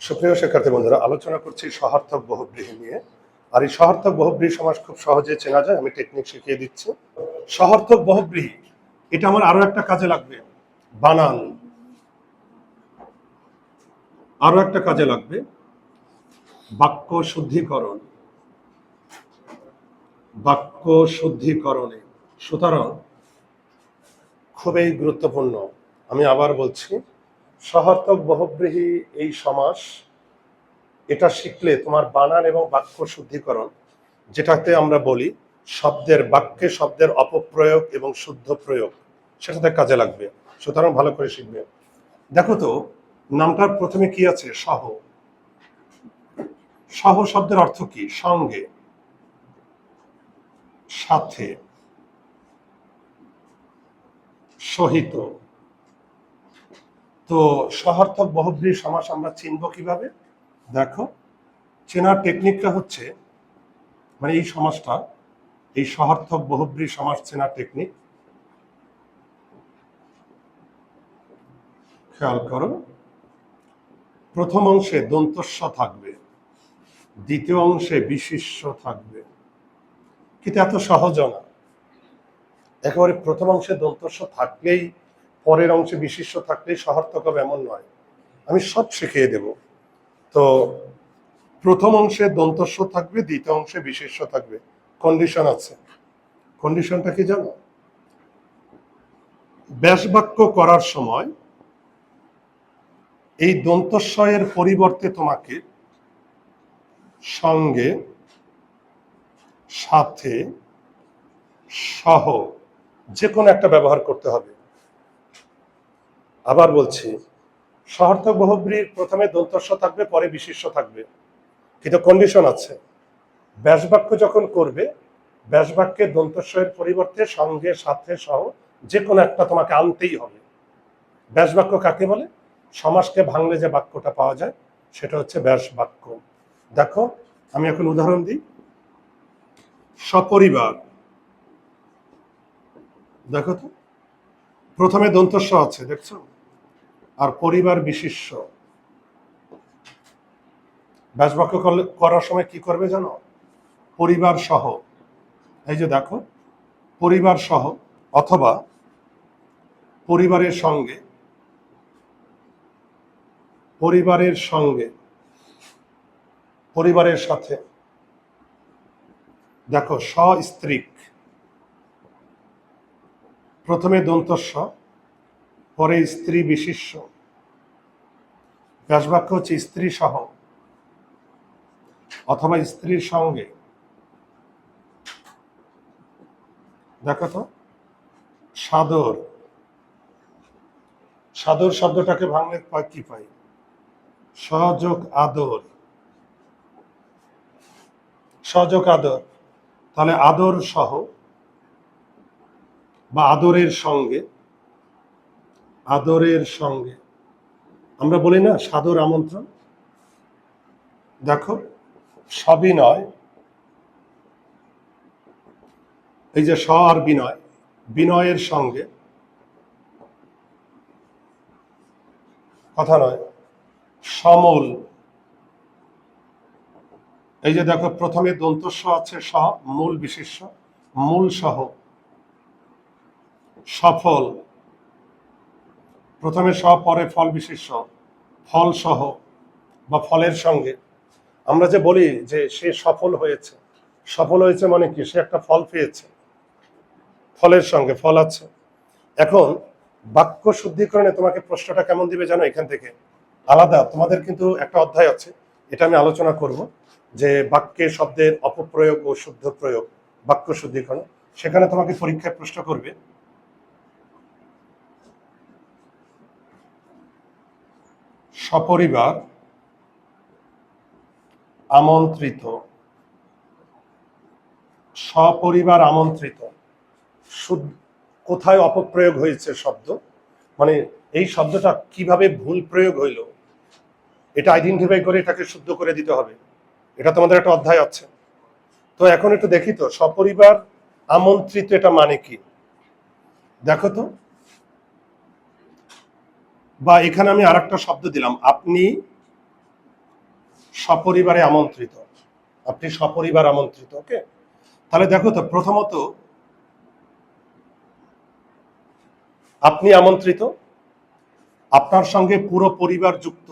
সুপ্রিয় শিক্ষার্থী বন্ধুরা, আলোচনা করছি সহার্থক বহুব্রীহি নিয়ে। আর এই সহার্থক বহুব্রীহি সমাজ খুব সহজে চেনা যায়, আমি টেকনিক শিখিয়ে দিচ্ছি। সহার্থক বহুব্রীহি, এটা আমার আরও একটা কাজে লাগবে। বানান। আরও একটা কাজে লাগবে। বাক্য শুদ্ধিকরণ। বাক্য শুদ্ধিকরণে। সুতরাং খুবই গুরুত্বপূর্ণ। আমি আবার বলছি সহার্থক বহুব্রীহি এই সমাস, এটা শিখলে তোমার বানান এবং বাক্য শুদ্ধিকরণ, যেটাতে আমরা বলি শব্দের বাক্যে শব্দের অপপ্রয়োগ এবং শুদ্ধ প্রয়োগ, সেটাতে কাজে লাগবে। সুতরাং ভালো করে শিখবে। দেখো তো, নামটার প্রথমে কি আছে? সহ। সহ শব্দের অর্থ কি? সঙ্গে। সাথে। সহিত। তো সহার্থক বহুব্রী সমাস আমরা চিনব কীভাবে? দেখো, চেনার টেকনিকটা হচ্ছে মানে এই সমাজটা এই সহার্থক বহুব্রী সমাস চেনার টেকনিক খেয়াল করো, প্রথম অংশে দন্তস্ব থাকবে, দ্বিতীয় অংশে বিশিষ্য থাকবে। কিন্তু এত সহজ না। একেবারে প্রথম অংশে দন্তস্ব থাকলেই পরের অংশে বিশিষ্ট থাকলেই সহার্থক হবে এমন নয়। আমি সব শিখিয়ে দেব। তো প্রথম অংশে দন্তস্ব থাকবে, দ্বিতীয় অংশে বিশিষ্ট থাকবে। কন্ডিশন আছে। কন্ডিশনটা কি জানো? ব্যাস বাক্য করার সময় এই দন্তস্বয়ের পরিবর্তে তোমাকে সঙ্গে, সাথে, সহ যে কোনো একটা ব্যবহার করতে হবে। আবার বলছি, সহার্থক বহুব্রীর প্রথমে দন্তস্ব থাকবে, পরে বিশিষ্য থাকবে। কিন্তু কন্ডিশন আছে। ব্যাসবাক্য যখন করবে, ব্যাসবাক্যে দন্তস্বয়ের পরিবর্তে সঙ্গে, সাথে সহ যে কোনো একটা তোমাকে আনতেই হবে। ব্যাসবাক্য কাকে বলে? সমাজকে ভাঙলে যে বাক্যটা পাওয়া যায়, সেটা হচ্ছে ব্যাস বাক্য দেখো, আমি এখন উদাহরণ দিই। সপরিবার। দেখো তো, প্রথমে দন্তস্ব আছে, দেখছ? আর পরিবার বিশিষ্ট। ব্যাসবাক্য করার সময় কি করবে জানো? পরিবার সহ। এই যে দেখো, পরিবার সহ অথবা পরিবারের সঙ্গে। পরিবারের সঙ্গে। পরিবারের সাথে। দেখো স্ত্রীক প্রথমে দন্তস্ব পরে স্ত্রী বিশিষ্য ব্যাসবাক্য হচ্ছে স্ত্রী সহ অথবা স্ত্রীর সঙ্গে। দেখো তো, সাদর। সাদর শব্দটাকে ভাঙলে কি পাই সহযোগ আদর। সহযোগ আদর। তাহলে আদর সহ বা আদরের সঙ্গে আদরের সঙ্গে। আমরা বলি না সাদর আমন্ত্রণ? দেখো সবিনয় এই যে স আর বিনয়, বিনয়ের সঙ্গে। কথা নয়, সমল। এই যে দেখো, প্রথমে দন্তস্ব আছে স মূল বিশিষ্য, মূল সহ। সফল। প্রথমে স, পরে ফল বিশিষ্য ফল সহ বা ফলের সঙ্গে। আমরা যে বলি যে সে সফল হয়েছে। সফল হয়েছে মানে কি? সে একটা ফল পেয়েছে। ফলের সঙ্গে ফল আছে। এখন বাক্য শুদ্ধিকরণে তোমাকে প্রশ্নটা কেমন দিবে জানো এখান থেকে? আলাদা। তোমাদের কিন্তু একটা অধ্যায় আছে। এটা আমি আলোচনা করব। যে বাক্যে শব্দের অপপ্রয়োগ ও শুদ্ধ প্রয়োগ বাক্য শুদ্ধিকরণ। সেখানে তোমাকে পরীক্ষায় প্রশ্ন করবে। সপরিবার আমন্ত্রিত সপরিবার আমন্ত্রিত। কোথায় অপপ্রয়োগ হয়েছে শব্দ? মানে এই শব্দটা কীভাবে ভুল প্রয়োগ হইল? এটা আইডেন্টিফাই করে এটাকে শুদ্ধ করে দিতে হবে। এটা তোমাদের একটা অধ্যায় আছে। তো এখন একটু দেখি তো, সপরিবার আমন্ত্রিত এটা মানে কি? দেখো তো। বা এখানে আমি আরেকটা শব্দ দিলাম। আপনি সপরিবারে আমন্ত্রিত। আপনি সপরিবার আমন্ত্রিত, ওকে? তাহলে দেখো তো, প্রথমত আপনি আমন্ত্রিত, আপনার সঙ্গে পুরো পরিবার যুক্ত।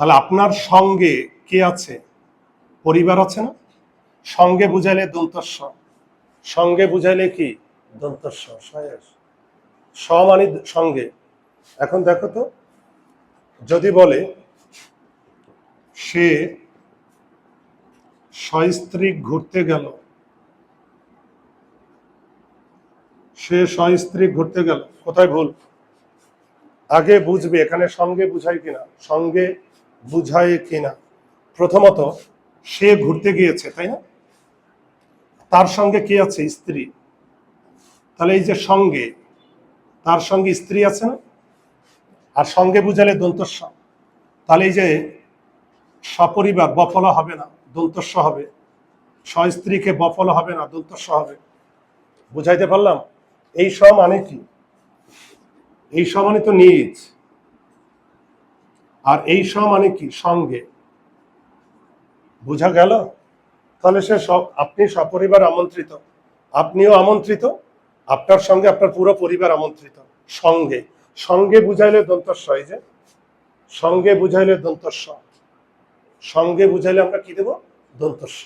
তাহলে আপনার সঙ্গে কে আছে? পরিবার আছে না? সঙ্গে বুঝাইলে দন্তস্ব। সঙ্গে বুঝাইলে কি? দন্তস্ব সয়েস স মানে সঙ্গে। এখন দেখো তো, যদি বলে সে সস্ত্রীক ঘুরতে গেল, সে সস্ত্রীক ঘুরতে গেল, কোথায় ভুল? আগে বুঝবে, এখানে সঙ্গে বুঝায় কিনা, সঙ্গে বুঝায় কিনা। প্রথমত, সে ঘুরতে গিয়েছে, তাই না? তার সঙ্গে কে আছে? স্ত্রী। তাহলে এই যে সঙ্গে, তার সঙ্গে স্ত্রী আছে না? আর সঙ্গে বুঝালে দন্তস্ব। তাহলে এই যে সপরিবার বফল হবে না, দন্তস্ব হবে। স্ত্রীকে বফল হবে না, দন্তস্ব হবে। বুঝাইতে পারলাম? এই স মানে কি? এই স মানে তো নিজ। আর এই স মানে কি? সঙ্গে। বুঝা গেল? তাহলে সে সব, আপনি সপরিবার আমন্ত্রিত, আপনিও আমন্ত্রিত, আপনার সঙ্গে আপনার পুরো পরিবার আমন্ত্রিত, সঙ্গে। সঙ্গে বুঝাইলে দন্তস্ব এই যে, সঙ্গে বুঝাইলে দন্তস্ব সঙ্গে বুঝাইলে আমরা কি দেব? দন্তস্ব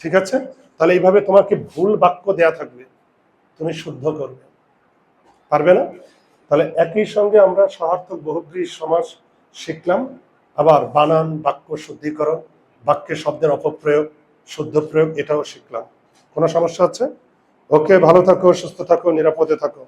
ঠিক আছে? তাহলে এইভাবে তোমাকে ভুল বাক্য দেয়া থাকবে। তুমি শুদ্ধ করবে। পারবে না? তাহলে একই সঙ্গে আমরা সহার্থক বহুব্রী সমাজ শিখলাম। আবার বানান, বাক্য শুদ্ধিকরণ, বাক্যে শব্দের অপপ্রয়োগ, শুদ্ধ প্রয়োগ, এটাও শিখলাম। কোনো সমস্যা আছে? ওকে, ভালো থাকো, সুস্থ থাকো, নিরাপদে থাকো।